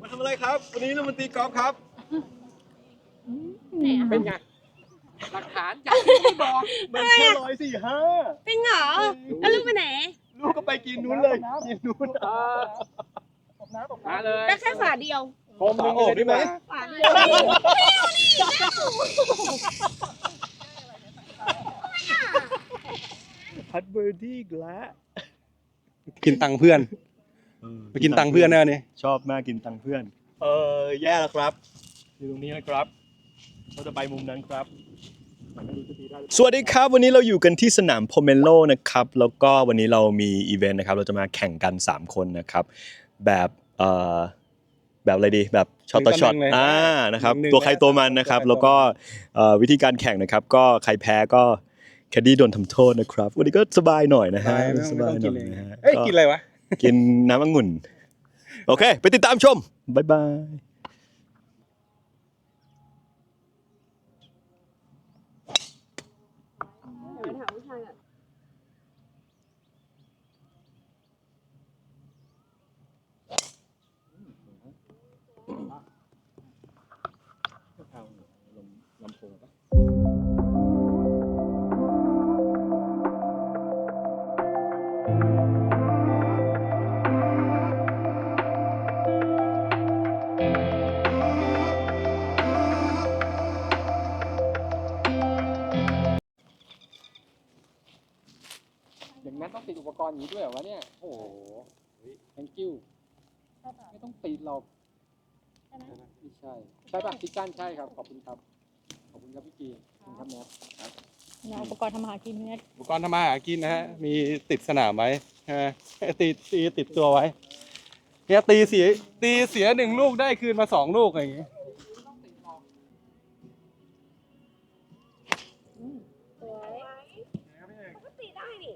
มาทำอะไรครับ วันนี้เรามาตีกอล์ฟครับ เป็นไง หลักฐานจากที่ไม่บอกมันแค่ร้อยสี่ห้าจริงเหรอแล้วลูกไปไหน ลูกก็ไปกินนู้นเลยกินนู้นเออมาเลยได้แค่ฝาเดียวชมหนึ่งเลยดีไหมฝาเดียวพัดเบอร์ดี้อีกแล้วกินตังค์เพื่อน ไปกินตังค์เพื่อนแน่นี่ชอบมากกินตังค์เพื่อน เออแย่แล้วครับ อยู่ตรงนี้นะครับ เราจะไปมุมนั้นครับสวัสดีครับวันนี้เราอยู่กันที่สนามโพเมโลนะครับแล้วก็วันนี้เรามีอีเวนต์นะครับ เราจะมาแข่งกัน 3 คนนะครับ แบบเอ่อแบบอะไรดีแบบช็อตต่อช็อตหนึ่งต่อหนึ่งเลยอ่านะครับหนึ่งตัวใครตัวมันนะครับตัวใครตัวมันแล้วก็เอ่อวิธีการแข่งนะครับ ก็ใครแพ้ก็แคดดี้โดนทำโทษนะครับ วันนี้ก็สบายหน่อยนะฮะไม่ต้องสไม่บายต้องหกิน่นอยเองนะฮะเอ้ยก็กินอะไรวะ กินน้ำองุ่น โอเค ไปติดตามชม บ๊ายบาย ใช่ป่ะพิกันใช่ครับ ขอบคุณครับ ขอบคุณครับพี่กีขอบคุณครับแนทครับเราอุปกรณ์ทำมาหากินเนี่ยอุปกรณ์ทำมาหากินนะฮะ มีติดสนามไว้ใช่ไหมตีตีติดตัวไว้เนี่ยตีเสียตีเสียหนึ่งลูกได้คืนมาสองลูกอะไรอย่างเงี้ยสวยปกติได้นี่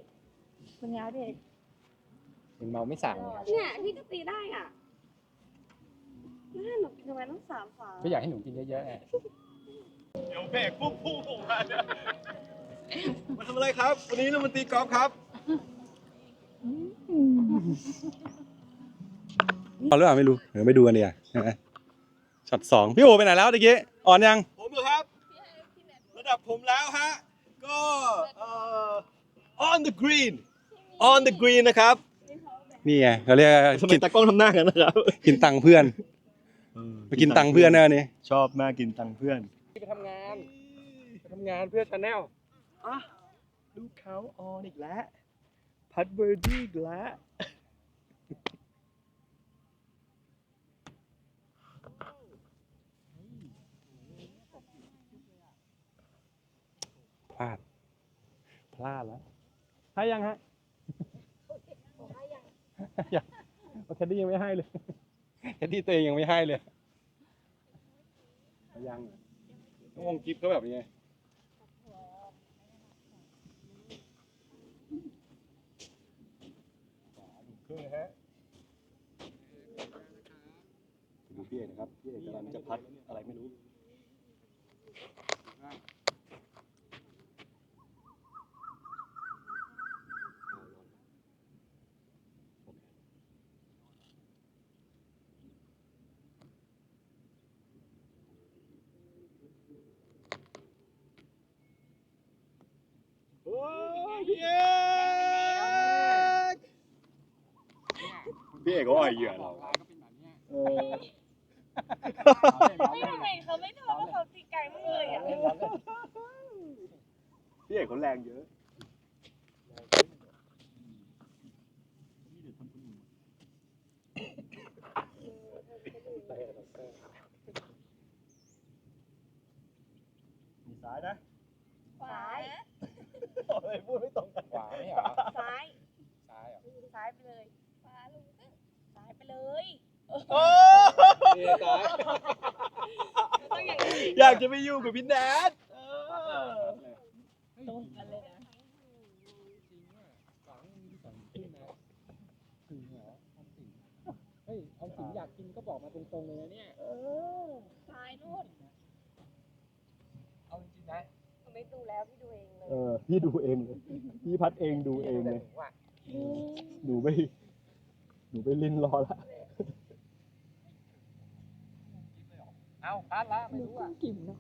คุณยายเด็กเป็นเมาไม่สั่งเนี่ยพี่ก็ตีได้อะ แม่หนูกินทำไมต้องสามฝาก็อยากให้หนูกินเยอะๆไงเดี๋ยวเบรกปุ๊บพุ่งออกมาเนี่ยมาทำอะไรครับ วันนี้เรามาตีกอล์ฟครับเอาหรือเปล่าไม่รู้ เดี๋ยวไปดูกันดีกว่าใช่ไหมช็อตสองพี่โอไปไหนแล้วตะกี้อ่อนยัง ผมเหรอครับ ระดับผมแล้วฮะ ก็เอ่อ on the green on the green นะครับ นี่ไงเขาเรียกทำไมกินตากล้องทำหน้ากันนะครับ กินตังค์เพื่อน ไปกินตังค์เพื่อนแน่นี่ชอบมากกินตังค์เพื่อน ไปทำงานไปทำงานเพื่อชาแนลอะลูกเขาออนอีกแล้ว พัดเบอร์ดี้อีกแล้ว พลาด พลาดแล้วให้ยังฮะ ยังแคดดี้ยังไม่ให้เลย แคดดี้ตัวเองยังไม่ให้เลย ยังต้องวงกิฟต์ก็แบบนี้ไงครึ่งนะฮะดูพี่เอกนะครับพี่เอกกำลังจะพัดอะไรไม่รู้ โอ้ยพี่เอกพี่เอกก็อ่อยเหยื่อเราเออไม่ทำไมเขาไม่ทำว่าเขาตีไก่มากเลยอะพี่เอกเขาแรงเยอะมีซ้ายนะซ้ายอะไรพูดไม่ตรงกัน ขวาไม่เหรอซ้าย ซ้ายเหรอ ซ้ายไปเลยายไปเลยโอ้นี่ซ้ายต้องอย่างนี้อยากจะไปอยู่กับพี่แนทเออตรงกันเลยนะจริงอะฝังมีสองขึ้นนะจริงเหรอออมสินเฮ้ยออมสินอยากกินก็บอกมาตรงๆเลยนะเนี่ย เออซ้ายนู่นเอาจริงๆนะหนูไม่ดูแล้วพี่ดูเองเลยเออพี่ดูเองเลยพี่พัดเองดูเองเลยว่าหนูไม่ หนูไปลินรอละเอาพลาดละหไม่รู้อะ เพิ่งกิ่มเนอะ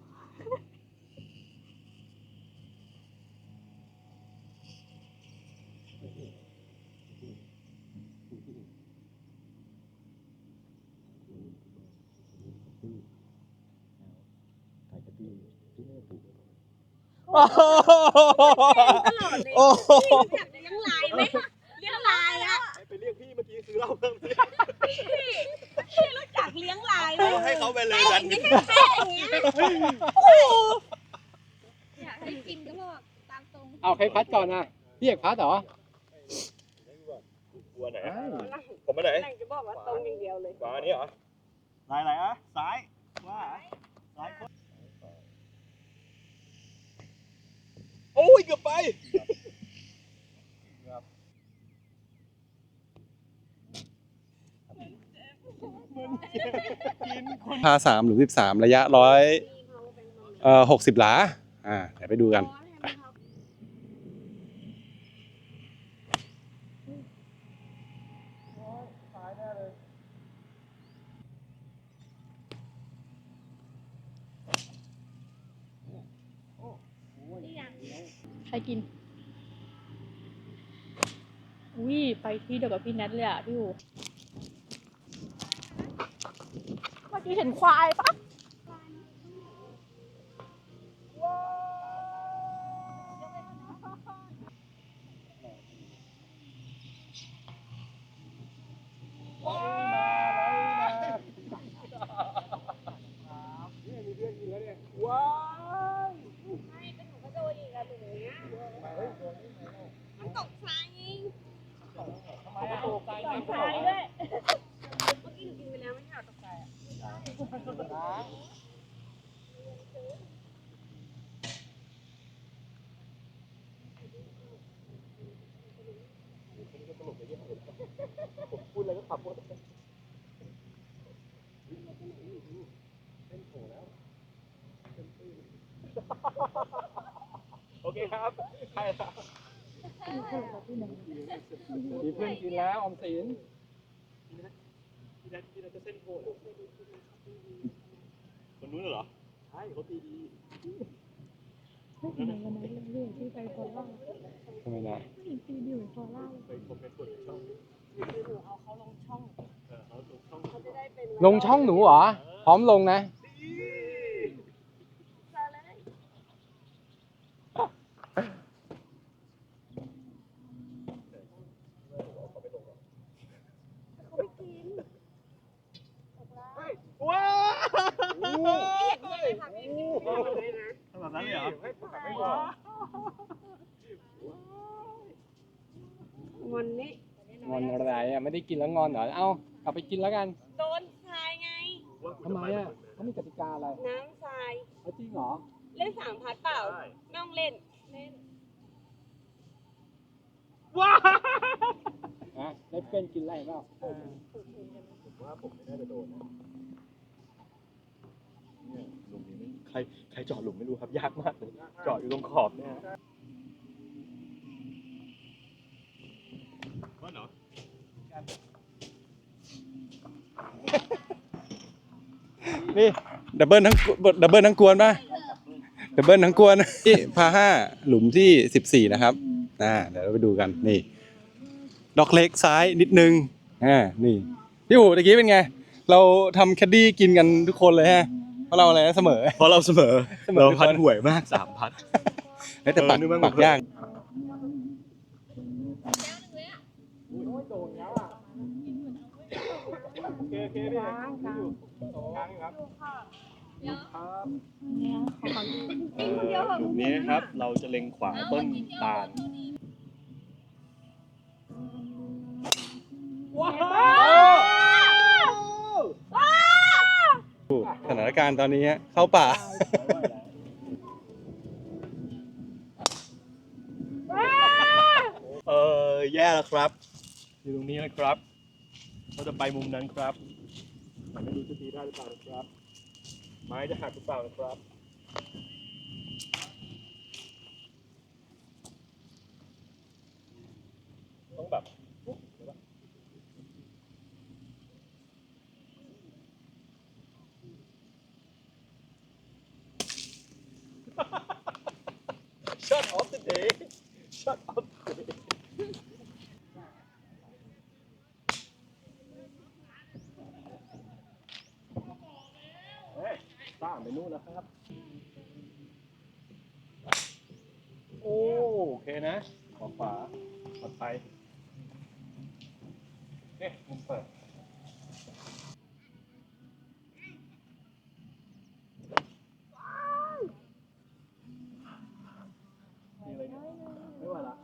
ถ่ายกระตี้ที่ไม่ถูกโอ้โห ตลอดเลยโอ้โห อยากจะยังไลน์ไหม เอาให้เขาไปเลยกันไม่ใช่แป้งอย่างเงี้ยโอ้โหอยากให้กินก็บอกตามตรงเอาใครพัดก่อนนะพี่เอกพัดเหรอ กลัวไหนอะผมไปไหนไหนจะบอกว่าตรงอย่างเดียวเลยขวาอันนี้เหรอลายไหนอะซ้ายว่าซ้ายโอ้ยเกือบไป พาสามหรือสิบสามระยะร้อยเอ่อหกสิบหลาอ่าเดี๋ยวไปดูกันใครกิน อุ้ยไปที่เดียวกับพี่แนทเลยอะพี่อูเมื่อกี้เห็นควายปะว้าวตกทรายไง ตกควายด้วย เมื่อกี้หนูกินไปแล้วไม่ใช่เหรอตกทรายอะ โอเครับใครครับมีเพื่อนกินแล้วออมสินพี่นัทพี่นัทจะเส้นโค้งคนนู้นเหรอใช่เขาตีดีไม่วันนั้นเรื่องที่ไปโคราชทำไมนะตีดีเหมือนโคราชเลยไปคอมเมนต์กดช่องเอาเขาลงช่องเออเขาลงช่องเขาจะได้เป็นลงช่องหนูเหรอพร้อมลงนะ เขาไม่กิน ว้า ไม่เห็นเลยค่ะพี่กินไม่ได้เลยนะทำแบบนั้นเลยเหรอวันนี้งอนอะไรอะไม่ได้กินแล้วงอนเหรอ เอ้ากลับไปกินแล้วกันโดนทรายไง ทำไมอะเขามีกติกาอะไรน้ำทราย เอาจริงเหรอเล่นสามพัดเปล่าไม่ต้องเล่น เล่นฮะได้เพื่อนกินอะไรเปล่า ผมว่าผมไม่น่าจะโดนนะเนี่ยหลุมนี้ไม่ ใครใครเจาะหลุมไม่รู้ครับยากมากเลยเจาะอยู่ตรงขอบเนี่ยฮะว่าเนาะนี่ดับเบิลทั้งดับเบิลทั้งกวนป่ะดับเบิลทั้งกวนนี่พาห้าหลุมที่สิบสี่นะครับอ่าเดี๋ยวเราไปดูกันนี่ ดอกเล็กซ้ายนิดนึงอ่านี่พี่อู๋ตะกี้เป็นไง เราทำแคดดี้กินกันทุกคนเลยฮะ เพราะเราอะไรนะเสมอ เพราะเราเสมอ เสมอ เราพัดห่วยมากสามพัด เฮ้ยแต่ปักเออนึกว่า ปักยากเนี่ยขอความเออหลุมนี้นะครับ เราจะเล็งขวาต้นตาล สถานการณ์ตอนนี้ฮะเข้าป่า เออแย่แล้วครับ อยู่ตรงนี้นะครับ เราจะไปมุมนั้นครับแต่ไม่รู้จะตีได้หรือเปล่านะครับ ไม้จะหักหรือเปล่านะครับ ต้องแบบ shot of the day shot of the day เฮ้ย สร้างไปนู่นแล้วครับ โอ้โอเคนะ ขอขวาปลอดภัยเอ๊ะมุมเปิด มีอะไรเนี่ยไม่ไหวละ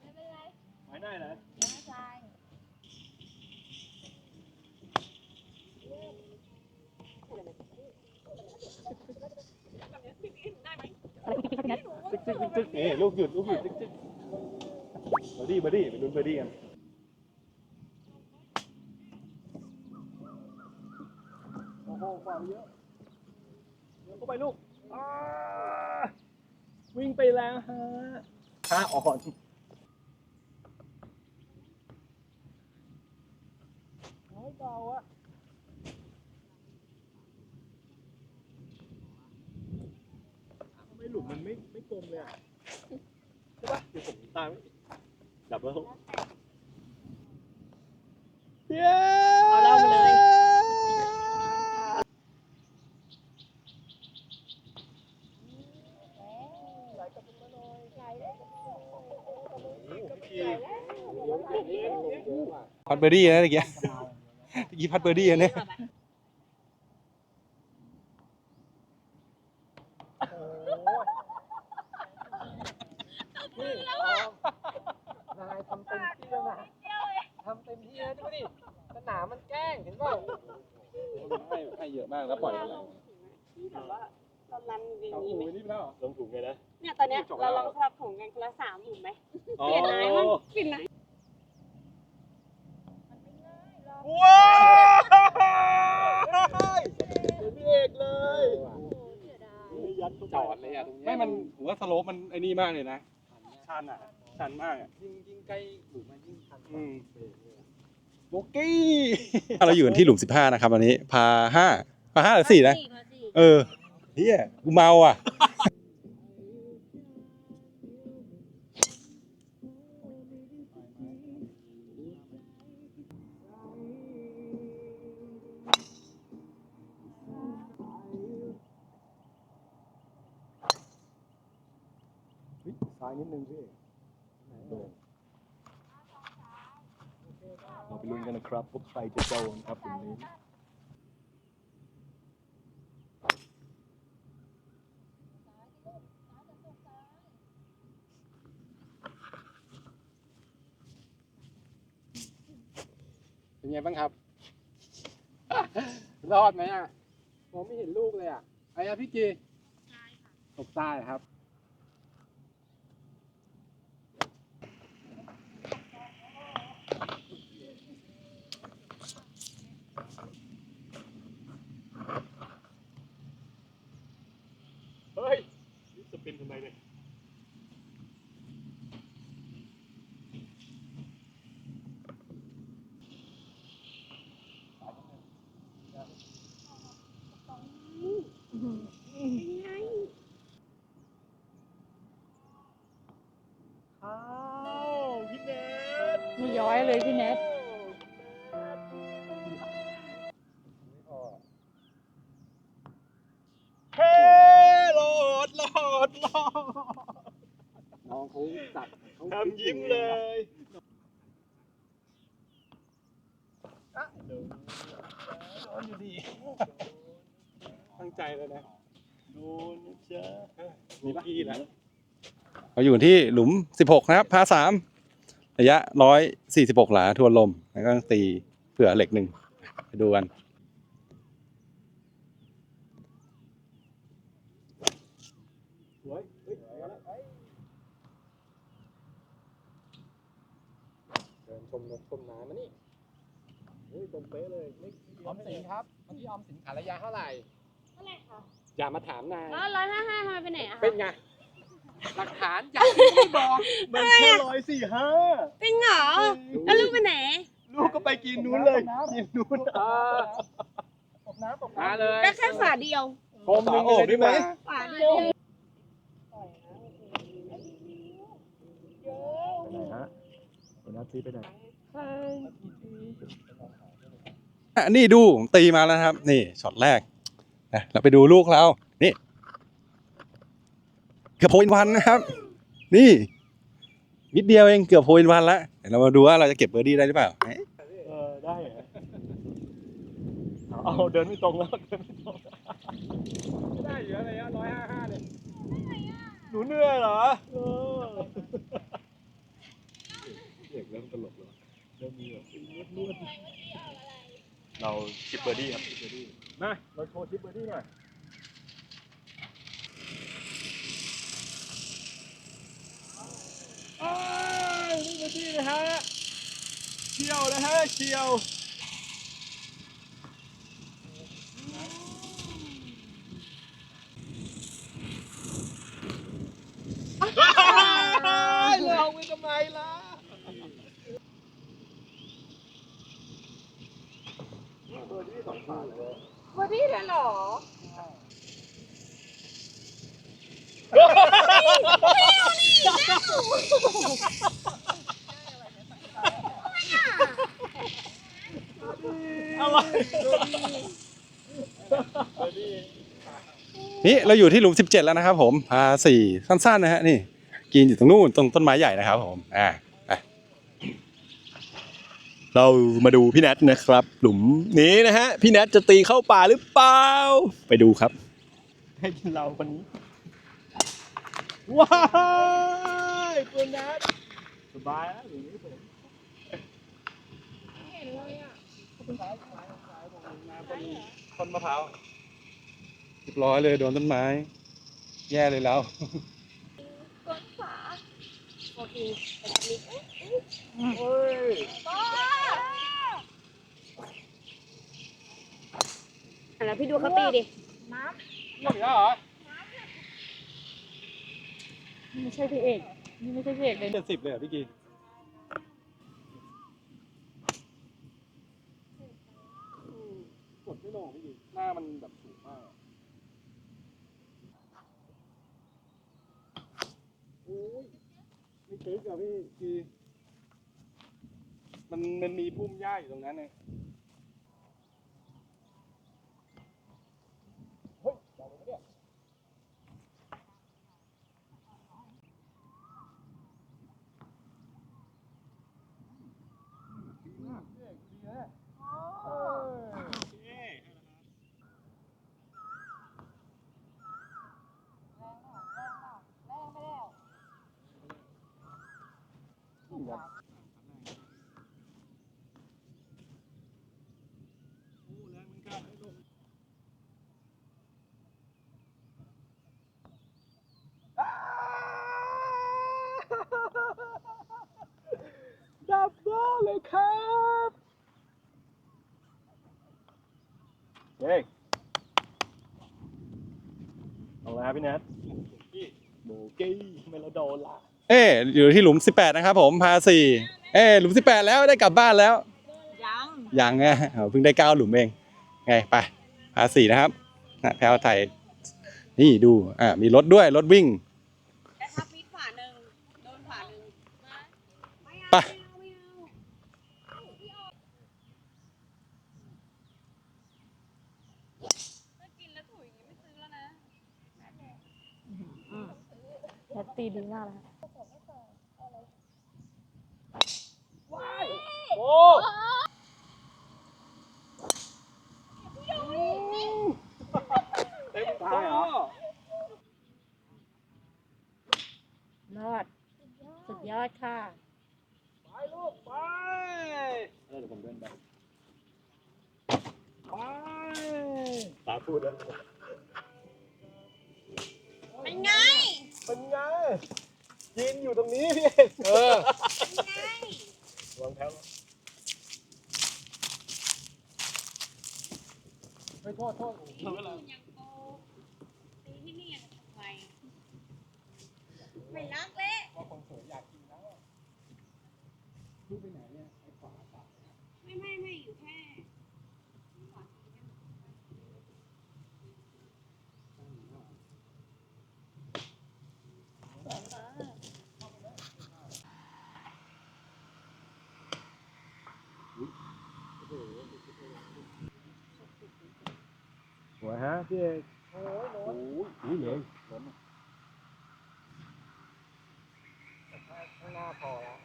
ไม่เป็นไร ไม้ได้นะ ไม่เป็นไร จิ๊กจิ๊กจิ๊กจิ๊กนี่ ลูกหยุดลูกหยุดจิ๊กจิ๊กบอดี้บอดี้ไปลุ้นบอดี้กันโอ้โหฝ่าไปเยอะเดี๋ยวเข้าไปลูกอ่าวิ่งไปแล้วฮะห้าอ่อนน้อยเบาอะทำไมหลุมมันไม่ไม่กลมเลยอะ ใช่ปะเดี๋ยวผมตามไม่ดับเบิ้ลเย้เอาเหล้ามาเลย พัดเบอร์ดี้นะเมื่อกี้เมื่อกี้พัดเบอร์ดี้อันนี้นายำเต็มที่แล้วนะทำเต็มที่แล้วดูดิสนามมันแกล้งเห็นเปล่าให้ให้เยอะมากแล้วปล่อยอะไรที่แบบว่าเรารันอย่างนี้ไหมไว้นี่ไปแล้วเหรอลงถุงไงนะ เนี่ยตอนเนี้ยเราลองสลับถุงกันคนละสามถุงไหมเปลี่ยนไหนมั้งเปลี่ยนไหนว้าวดีเอกเลยยัดจอดเลยอะตรงนี้ไม่มันผมว่าสโลปมันไอ้นี่มากเลยนะชันอะ ชันมากอะ ยิ่งยิ่งใกล้หลุมมันยิ่งชันอืมโบกี้เราอยู่กันที่หลุม15นะครับวันนี้ พาห้าพาห้าหรือสี่นะมาสิเออเฮียกูเมาอะ ลุ้นกันนะครับว่าใครจะโดนครับตรงนี้ เป็นไงบ้างครับ รอดไหมอะมองไม่เห็นลูกเลยอะไอ้อะพี่กีตกใต้ครับ เฮ้ยนี่สปินทำไมเนี่ย อ้าวพี่เนท ไม่ย้อย เลยพี่เน็ตเฮ้โหลดโหลดโหลดน้องเขาจัดเขาทำยิ้มเลยอะโดนโดนอยู่ดี ตั้งใจเลยนะโดนนะจ๊ะมีปะเราอยู่ที่หลุม 16 นะครับพาสาม ระยะ146หลาทวนลม แล้วก็ตีเผื่อเหล็กหนึ่งไปดูกันสวยเฮ้ยเอาละเฮ้ยเดินชมนกชมน้ำมานี่เฮ้ยตรงเป๊ะเลยไม่ออมสินครับเมื่อกี้ออมสินขายระยะเท่าไหร่เท่าไหร่คะอย่ามาถามนายแล้วร้อยห้าห้าทำไมไปไหนอะคะ เป็นไง หลักฐานอย่างที่ไม่บอกมันแค่ร้อยสี่ห้าเป็นเหรอ แล้วลูกไปไหน ลูกก็ไปกินนู้นเลยกินนู้นอาตกน้ำตกน้ำเลยแค่ฝาเดียวพรมหนึ่งเลยได้ไหมฝาเดียวนี่ดูผมตีมาแล้วครับ นี่ช็อตแรกนะเราไปดูลูกเรา เกือบโพอินวันนะครับ นี่นิดเดียวเองเกือบโพอินวันละเดี๋ยวเรามาดูว่าเราจะเก็บเบอร์ดี้ได้หรือเปล่าเอ๊ะเออได้เหรอเอาเอาเดินไม่ตรงแล้วเดินไม่ตรงได้อยู่อะไรอะร้อยห้าห้าเลยหนูเหนื่อยเหรอเออเด็กเริ่มตลกแล้วเริ่มมีแบบนวดๆเราชิปเบอร์ดี้ครับชิปเบอร์ดี้มาเราโชว์ชิปเบอร์ดี้หน่อย อ้ยนี่เป็นที่นะฮะเชียวนะฮะเชียว เราไปทำไมล่ะ วันนี้เลยเหรอ อะไร นี่เราอยู่ที่หลุม 17 แล้วนะครับ ผมพาสี่สั้นๆนะฮะนี่กินอยู่ตรงนู้นตรงต้นไม้ใหญ่นะครับ ผมอ่าไปเรามาดูพี่แนทนะครับ หลุมนี้นะฮะพี่แนทจะตีเข้าป่าหรือเปล่าไปดูครับ ให้กินเราคนนี้ว้ายคุณแนทสบายแล้วหลุมนี้ผมต้นมะพร้าวเรียบร้อยเลยโดนต้นไม้ แย่เลยแล้วกดฝาโอเคแบบนี้เฮ้ยอะแล้วพี่ดูเขาตีดิเยี่ยมอีกแล้วเหรอไม่ใช่พี่เอก นี่ไม่ใช่พี่เอกเลยเจ็ดสิบเลยพี่กีดไม่ลงพี่หน้ามันแบบสูงมากโอ้ยไม่ตึก อะพี่คือมันมันมีพุ่มหญ้าอยู่ตรงนั้นไงเฮ้ยดอกอะไรวะเนี่ย ดับ เบิลเลยครับเย้เอาแล้วพี่แนทโบกี้ทำไมเราโดนล่ะเอ้อยู่ที่หลุม 18 นะครับผมพาสี่เอ้หลุม 18 แล้วได้กลับบ้านแล้ว ยังยังไงเพิ่งได้เก้าหลุมเอง ไงไปพาสี่นะครับนะแพลวไทยนี่ดูอ่ามีรถด้วยรถวิ่ง แต่ถ้าพีดฝาหนึ่งโดนฝาหนึ่ง ไป ถ้ากินแล้วถุยอย่างนี้ไม่ซื้อแล้วนะ แพตตีดีมากเลยโอ้เต็มตาเหรอรอด สุดยอดค่ะ ไปลูกไปเดี๋ยวผมเดินไปไปตาพูดแล้ว เป็นไง เป็นไงยินอยู่ ตรงนี้พี่เออ เป็นไง วางแถว ไม่โทษโทษ ยังโกตีที่นี่ยังทำไมไม่รักเละ ว่าคนสวยอยากกินแล้วลูกไปไหนเนี่ยไอ้ฝาฝา ไม่ไม่ไม่อยู่แค่ เหัวฮะ พี่เอกโอ้ยโอ้ยเลยล้นข้างหน้าพอแล้ว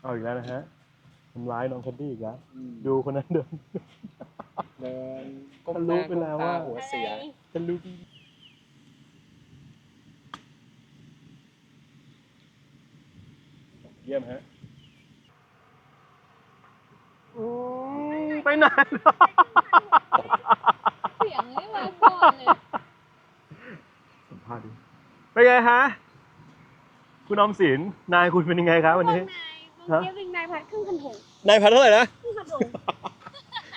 เอาอีกแล้วนะฮะทำร้ายน้องแคนดี้อีกแล้ว ดูคนนั้นเดิน เดินก้มหน้าไปก้มแล้วตาว่าหัวเสียจะรู้เยี่ยมฮะโอื มไปไหนเสียงไม่มาก่อนเลยสัมภาษณ์ดิเป็นไงฮะ คุณออมสิน นายคุณเป็นยังไงครับวันนี้นายเมื่อกี้วิ่งนายพัดครึ่งคันถงนายพันเท่าไหร่นะ ครึ่งคันถง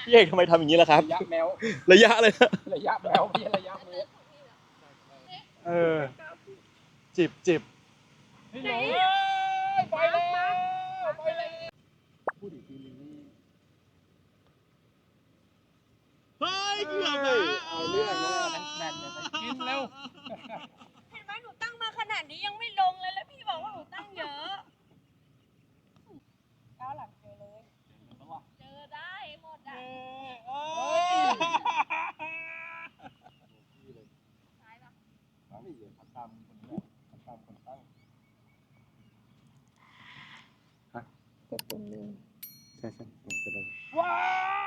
พี่เอกทำไมทำอย่างนี้ล่ะครับ ระยะแมว ระยะเลยนะระยะแมวพี่ระยะเมตรเออ จิบจิบ ไหน ไปแล้วไปแล้วพูดอีกทีนึงนี่ เฮ้ยเกือบเลยเอาเรื่องนะทั้งแผ่นเลยไปกินเร็ว เห็นไหมหนูตั้งมาขนาดนี้ยังไม่ลงเลยแล้วพี่บอกว่าหนูตั้งเยอะก้าวหลังเจอเลย เจอได้หมดอะซ้ายปะตามคนนี้ตามคนตั้งกดปุ่มหนึ่งใช่ใช่ผมจะได้ว้าว